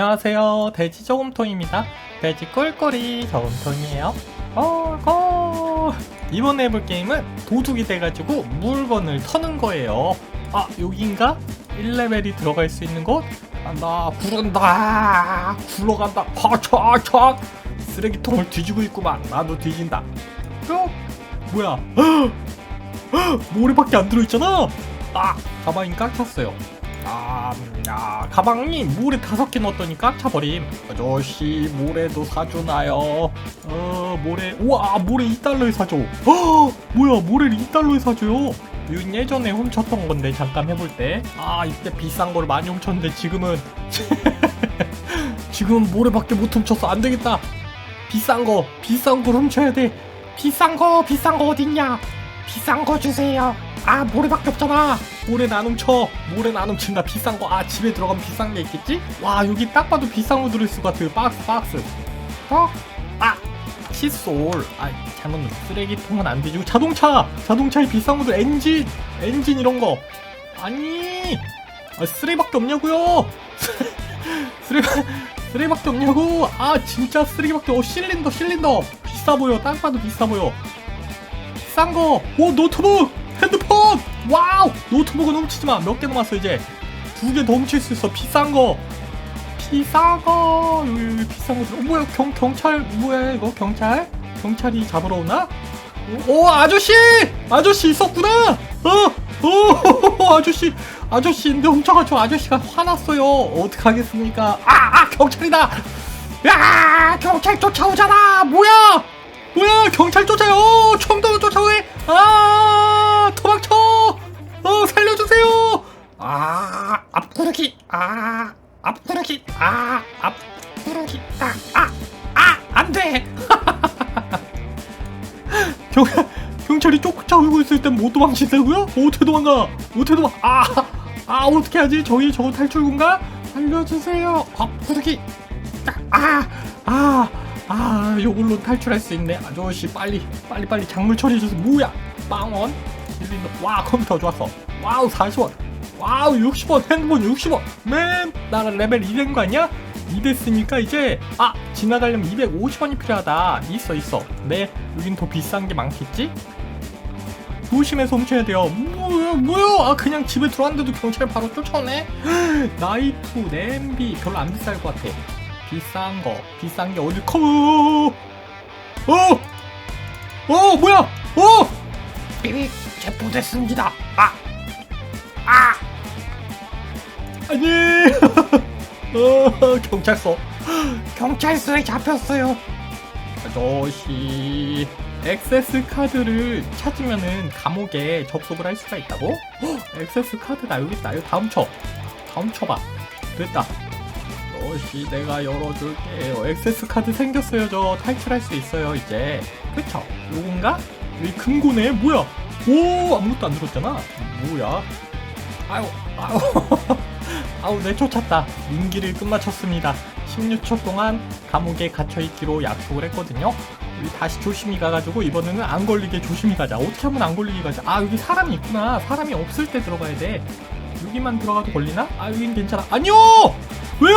안녕하세요. 돼지 저금통입니다. 돼지 꿀꿀이 저금통이에요. 꿀꿀. 이번에 해볼 게임은 도둑이 돼가지고 물건을 터는 거예요. 아, 여긴가? 1레벨이 들어갈 수 있는 곳? 간다, 구른다, 굴러간다, 파차차 쓰레기통을 뒤지고 있구만. 나도 뒤진다. 쭉. 뭐야? 모래밖에 안 들어있잖아? 아, 가방이 깎였어요. 아, 가방이 모래 다섯 개 넣었더니 깎아버림. 아저씨, 모래도 사주나요? 어, 모래, 우와, 모래 2달러에 사줘. 어, 뭐야, 모래를 2달러에 사줘요. 이건 예전에 훔쳤던 건데, 잠깐 해볼 때. 아, 이때 비싼 걸 많이 훔쳤는데, 지금은. 지금은 모래밖에 못 훔쳤어. 안 되겠다. 비싼 거, 비싼 걸 훔쳐야 돼. 비싼 거, 비싼 거 어딨냐? 비싼 거 주세요. 아, 모래밖에 없잖아. 모래 안 훔쳐. 모래 안 훔친다. 비싼 거. 아, 집에 들어가면 비싼 게 있겠지? 와, 여기 딱 봐도 비싼 거 들어있을 것 같아. 박스, 박스. 어? 아, 칫솔. 아, 잘못. 쓰레기통은 안 되지고. 자동차! 자동차에 비싼 것들, 엔진! 엔진 이런 거. 아니! 아, 쓰레기밖에 없냐고요 쓰레기, 쓰레기밖에 없냐고! 아, 진짜 쓰레기밖에, 어, 실린더, 실린더! 비싸 보여. 딱 봐도 비싸 보여. 비싼 거! 오, 노트북! 노트북은 훔치지 마. 몇 개 남았어, 이제? 두 개 더 훔칠 수 있어. 비싼 거! 비싼 거! 여기, 여기 비싼 거. 어, 뭐야, 경, 경찰, 뭐야, 이거? 경찰? 경찰이 잡으러 오나? 오, 오, 아저씨! 아저씨 있었구나! 어! 오, 아저씨! 아저씨인데 훔쳐가지고 아저씨가 화났어요. 어떡하겠습니까? 아, 아, 경찰이다! 야! 경찰 쫓아오잖아! 뭐야! 뭐야 경찰 쫓아요 총도로 쫓아오네 아 도망쳐 어 살려주세요 아 앞구르기 아 앞구르기 아 앞구르기 아아 안돼 경 경찰이 쫓아오고 있을 땐 못 도망친다고요? 어떻게 도망가? 어떻게 도망? 아, 아 어떻게 하지? 저희 저거 탈출구인가? 알려주세요. 앞구르기. 아, 아. 아, 요걸로 탈출할 수 있네. 아저씨, 빨리, 빨리, 빨리 작물 처리해줘서 뭐야? 빵원? 와, 컴퓨터 좋았어. 와우, 40원. 와우, 60원. 핸드폰 60원. 맨, 나 레벨 2 된 거 아니야? 2 됐으니까 이제, 아, 지나가려면 250원이 필요하다. 있어, 있어. 네, 여긴 더 비싼 게 많겠지? 조심해서 훔쳐야 돼요. 뭐야, 뭐야? 아, 그냥 집에 들어왔는데도 경찰 바로 쫓아오네? 나이프, 냄비, 별로 안 비쌀 것 같아. 비싼 거, 비싼 게 어디 커? 어, 어, 뭐야? 어, 삐빅 체포됐습니다. 아, 아, 아니, 어, 경찰서, 경찰서에 잡혔어요. 아저씨, 액세스 카드를 찾으면은 감옥에 접속을 할 수가 있다고? 헉, 액세스 카드다 여기 있다. 이거 다 훔쳐, 다 훔쳐봐. 됐다. 어씨 내가 열어줄게요 액세스 카드 생겼어요 저 탈출할 수 있어요 이제 그쵸? 요건가? 여기 금고네 뭐야 오 아무것도 안 들었잖아. 뭐야? 아유 아유 아우 내 쫓았다. 임기를 끝마쳤습니다. 16초 동안 감옥에 갇혀있기로 약속을 했거든요. 여기 다시 조심히 가가지고 이번에는 안 걸리게 조심히 가자. 어떻게 하면 안 걸리게 가자? 아 여기 사람이 있구나. 사람이 없을 때 들어가야 돼. 여기만 들어가도 걸리나? 아 여긴 괜찮아. 아니요! 왜요?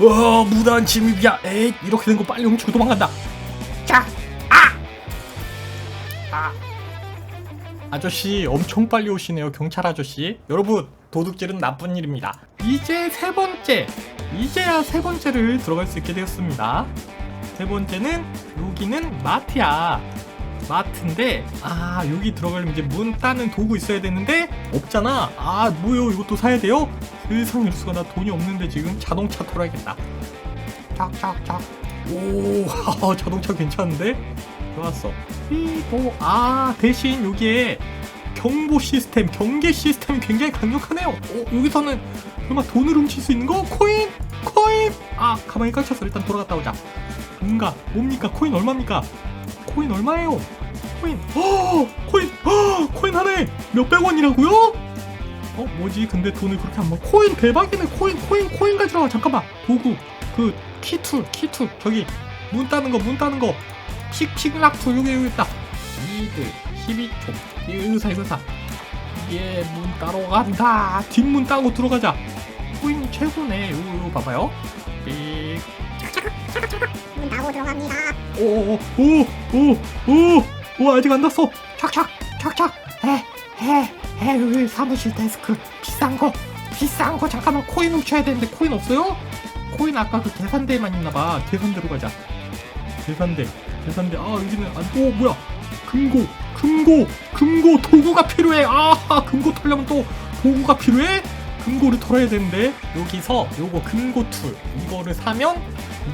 어, 무단 침입이야. 에이, 이렇게 된 거 빨리 훔치고 도망간다. 아저씨, 엄청 빨리 오시네요, 경찰 아저씨. 여러분, 도둑질은 나쁜 일입니다. 이제 세 번째. 이제야 세 번째를 들어갈 수 있게 되었습니다. 세 번째는, 여기는 마트야. 마트인데, 아, 여기 들어가려면 이제 문 따는 도구 있어야 되는데, 없잖아. 아, 뭐요? 이것도 사야 돼요? 세상에 수가 나 돈이 없는데 지금 자동차 털어야겠다. 짝짝짝. 오, 자동차 괜찮은데? 좋았어. 삐보. 아, 대신 여기에 경보 시스템, 경계 시스템이 굉장히 강력하네요. 어, 여기서는 설마 돈을 훔칠 수 있는 거? 코인? 코인! 아, 가만히 갇혔어. 일단 돌아갔다 오자. 뭔가, 뭡니까? 코인 얼마입니까? 코인 얼마예요? 코인. 어, 코인. 어, 코인 하나에 몇백 원이라고요? 어 뭐지 근데 돈을 그렇게 안 먹. 코인 대박이네 코인 코인 코인 가지러 와 잠깐만 도구 그 키툴 키툴 저기 문 따는 거 문 따는 거 킥킥락 조용해야겠다. 이드 힘이총 의사 의사 예문 따로 간다. 뒷문 따고 들어가자. 코인 최고네. 요요 봐봐요. 삑 문 따고 들어갑니다. 오오오오오 아직 안 났어. 착착 착착 해해해 사무실 데스크. 비싼 거 비싼 거. 잠깐만 코인 훔쳐야 되는데 코인 없어요? 코인 아까 그 계산대에만 있나봐. 계산대로 가자. 계산대. 계산대 아 여기는 안오 뭐야? 금고 금고 금고 도구가 필요해. 아 금고 털려면 또 도구가 필요해? 금고를 털어야 되는데 여기서 요거 금고 툴 이거를 사면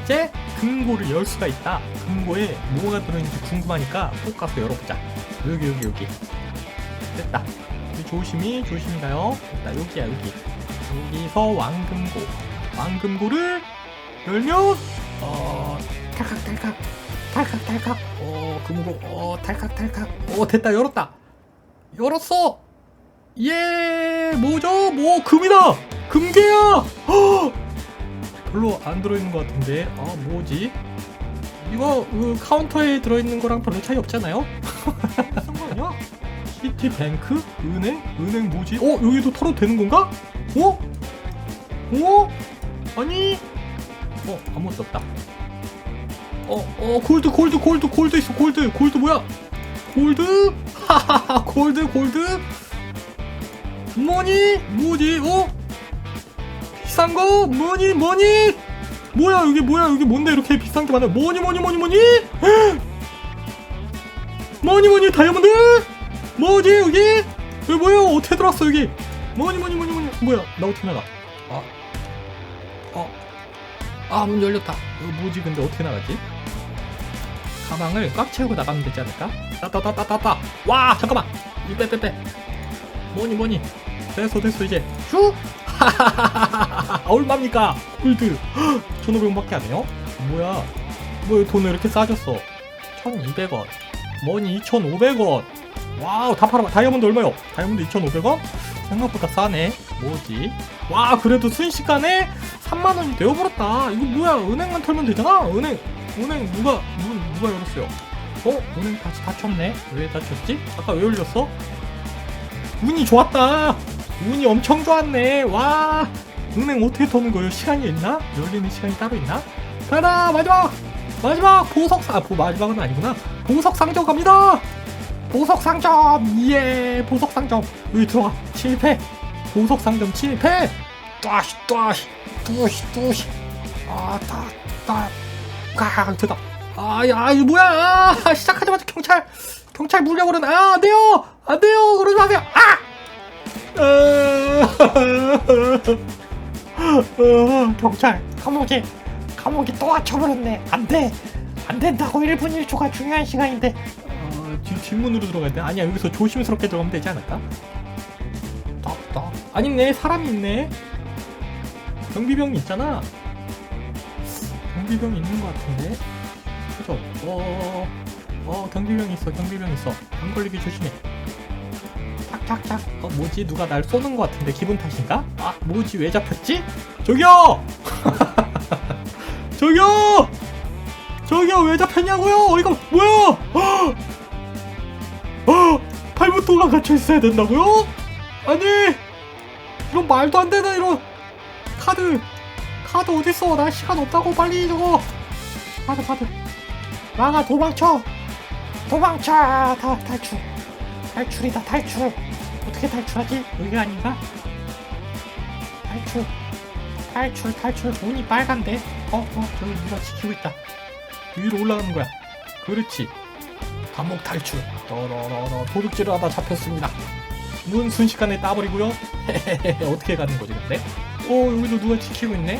이제 금고를 열 수가 있다. 금고에 뭐가 들어있는지 궁금하니까 꼭 가서 열어보자. 여기 여기 여기. 됐다. 조심히 조심히 가요. 됐다. 여기야 여기. 여기서 왕금고. 왕금고를 열면 어 탈칵 탈칵 탈칵 탈칵 어, 금고, 어, 탈칵 탈칵. 어, 됐다, 열었다. 열었어! 예, 뭐죠? 뭐, 금이다! 금괴야! 헉! 별로 안 들어있는 것 같은데. 아, 뭐지? 이거, 그, 카운터에 들어있는 거랑 별로 차이 없잖아요? 비싼 거 아니야? 시티뱅크? 은행? 은행 뭐지? 어, 여기도 털어도 되는 건가? 어? 어? 아니? 어, 아무것도 없다. 어, 어, 골드, 골드, 골드, 골드 있어, 골드, 골드 뭐야? 골드? 하하하, 골드, 골드? 뭐니? 뭐지? 어? 비싼 거? 뭐니? 뭐니? 뭐야, 여기 뭐야, 여기 뭔데 이렇게 비싼 게 많아? 뭐니, 뭐니, 뭐니, 뭐니? 헉! 뭐니, 뭐니, 다이아몬드? 뭐지, 여기? 여기 뭐야, 어떻게 들어왔어, 여기? 뭐니, 뭐니, 뭐니, 뭐니? 뭐야, 나 어떻게 나가? 아, 어, 아, 문 열렸다. 이거 뭐지, 근데 어떻게 나가지? 가방을 꽉 채우고 나가면 되지 않을까? 따따따따따따. 와 잠깐만. 이 빼 빼빼. 뭐니 뭐니. 됐어 됐어 이제. 휴 하하하하하 얼마입니까? 골드 1500원밖에 안 해요? 뭐야? 뭐 돈을 이렇게 싸졌어? 1200원. 뭐니 2500원. 와우 다 팔아봐. 다이아몬드 얼마요? 다이아몬드 2500원? 생각보다 싸네. 뭐지? 와 그래도 순식간에 3만원이 되어버렸다. 이거 뭐야? 은행만 털면 되잖아? 은행 은행 누가 문 누가 열었어요? 어? 은행 다시 닫혔네. 왜 닫혔지? 아까 왜 열렸어? 운이 좋았다. 운이 엄청 좋았네. 와. 은행 어떻게 터는 거예요? 시간이 있나? 열리는 시간이 따로 있나? 가라 마지막 마지막 보석 상 아, 보 마지막은 아니구나. 보석 상점 갑니다. 보석 상점 예 보석 상점 여기 들어가 실패 보석 상점 실패 또시 또시 또시 또시 아따따 아, 됐다. 아, 야, 이거 뭐야? 아, 시작하자마자 경찰, 경찰 물려버리네. 아, 안 돼요! 안 돼요! 그러지 마세요! 아! 아, 경찰, 감옥에 감옥에 또 갇혀버렸네 안 돼 안 된다고 1분 1초가 중요한 시간인데 어, 뒷, 뒷문으로 들어가야 돼? 아니야, 여기서 조심스럽게 들어가면 되지 않을까? 딱 딱. 아니네, 사람이 있네. 경비병이 있잖아. 경비병이 있는 것 같은데? 그죠? 어, 어, 경비병 있어, 경비병 있어. 안 걸리게 조심해. 착착착. 어, 뭐지? 누가 날 쏘는 것 같은데 기분 탓인가? 아, 뭐지? 왜 잡혔지? 저기요! 저기요! 저기요, 왜 잡혔냐고요? 이거 뭐야? 어! 어! 팔부토가 갇혀 있어야 된다고요? 아니! 이런 말도 안 되는 이런 카드 카드 어딨어? 나 시간 없다고 빨리 저거. 카드 카드 나가 도망쳐. 도망쳐. 다 탈출. 탈출이다 탈출. 어떻게 탈출하지? 여기가 아닌가? 탈출. 탈출 탈출. 문이 빨간데. 어? 어? 저기 누가 지키고 있다. 위로 올라가는 거야. 그렇지. 감옥 탈출. 떠러러러 도둑질을 하다 잡혔습니다. 문 순식간에 따버리고요. 어떻게 가는 거지 근데? 어 여기도 누가 지키고 있네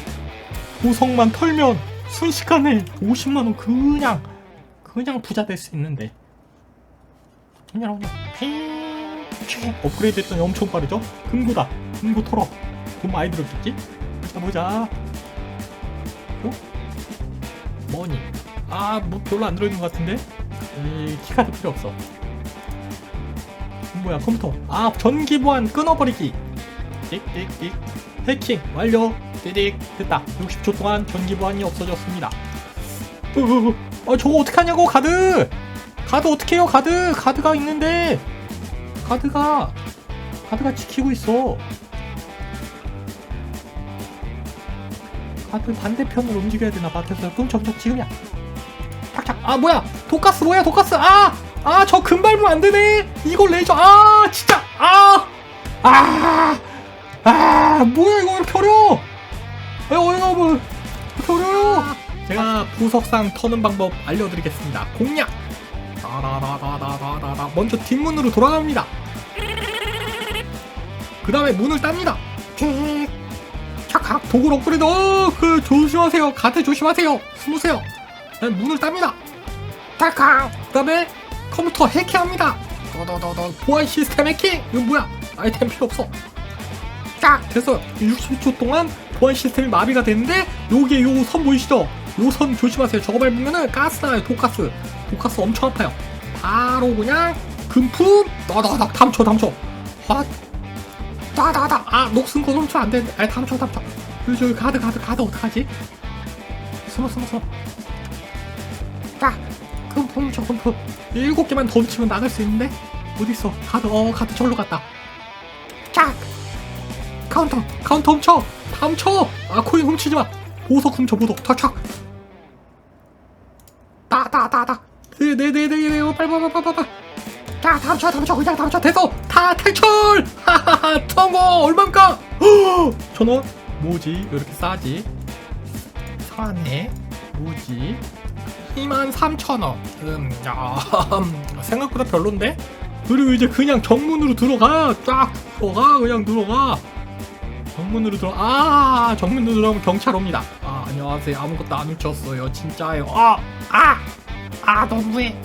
보석만 털면 순식간에 50만원 그냥 그냥 부자 될 수 있는데 그냥 그냥 팽 업그레이드 했더니 엄청 빠르죠? 금고다 금고 털어 돈 많이 들었겠지? 자 보자 어? 뭐니? 아, 뭐 별로 안 들어있는 것 같은데? 이 키카드 필요 없어. 뭐야, 컴퓨터. 아, 전기 보안 끊어버리기. 띡띡띡. 해킹 완료. 띠딕. 됐다. 60초 동안 전기 보안이 없어졌습니다. 으, 어, 저거 어떡하냐고, 가드! 가드 어떡해요, 가드! 가드가 있는데! 가드가, 가드가 지키고 있어. 가드 반대편으로 움직여야 되나 봐. 됐어. 그럼 저저 지금이야. 착착. 아 뭐야? 독가스 뭐야? 독가스. 아! 아, 저 금발부 안 되네. 이걸 레이저. 아, 진짜. 아! 아! 아, 뭐야 이거 왜 이렇게 어려워? 부석상 터는 방법 알려드리겠습니다. 공략. 다다다다다다다. 먼저 뒷문으로 돌아갑니다. 그 다음에 문을 땁니다. 킥. 착각! 도굴 업그레이드! 어, 그 조심하세요. 가드 조심하세요. 숨으세요. 네, 문을 땁니다. 탈캉 그 다음에 컴퓨터 해킹합니다. 더더더더 보안 시스템 해킹! 이거 뭐야? 아이템 필요 없어. 짝 됐어 60초 동안 보안 시스템이 마비가 되는데 요게 요선 보이시죠 요선 조심하세요. 저거 밟으면은 가스 나요. 독가스. 독가스 엄청 아파요. 바로 그냥 금품! 더더덕 담쳐 담쳐. 확 다다다 아 녹슨 거 훔쳐 안 되는데 아니 다음 쳐 다음 쳐. 여기 저기 가드 가드 가드 어떡하지? 숨어 숨어 숨어. 자 금품 저 금품. 일곱 개만 더 훔치면 나갈 수 있는데? 어딨어? 가드 어 가드 절로 갔다. 짝 카운터 카운터 훔쳐. 다 훔쳐. 아 코인 훔치지 마 보석 훔쳐 보석. 탁탁. 다다다다. 네네네네 빨리 빨리 빨리 빨리 빨리 자 다음 쳐 다음 쳐 그냥 다음 쳐 됐어. 다 탈출. 하하하. 성공. 얼마입니까? 천원? 뭐지? 왜 이렇게 싸지? 사네. 뭐지? 2만 3천원. 음, 야, 생각보다 별론데? 그리고 이제 그냥 정문으로 들어가. 쫙 들어가. 그냥 들어가 정문으로 들어 아 정문으로 들어가면 경찰 옵니다. 아 안녕하세요. 아무것도 안 훔쳤어요. 진짜예요. 아아 너무해.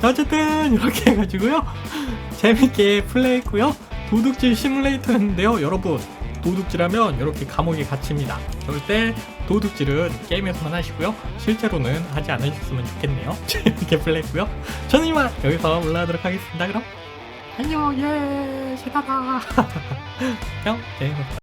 자, 어쨌든 이렇게 해가지고요. 재밌게 플레이했고요. 도둑질 시뮬레이터였는데요. 여러분 도둑질하면 이렇게 감옥에 갇힙니다. 절대 도둑질은 게임에서만 하시고요. 실제로는 하지 않으셨으면 좋겠네요. 재밌게 플레이했고요. 저는 이만 여기서 올라가도록 하겠습니다. 그럼 안녕. 예 시다다 형 재밌었다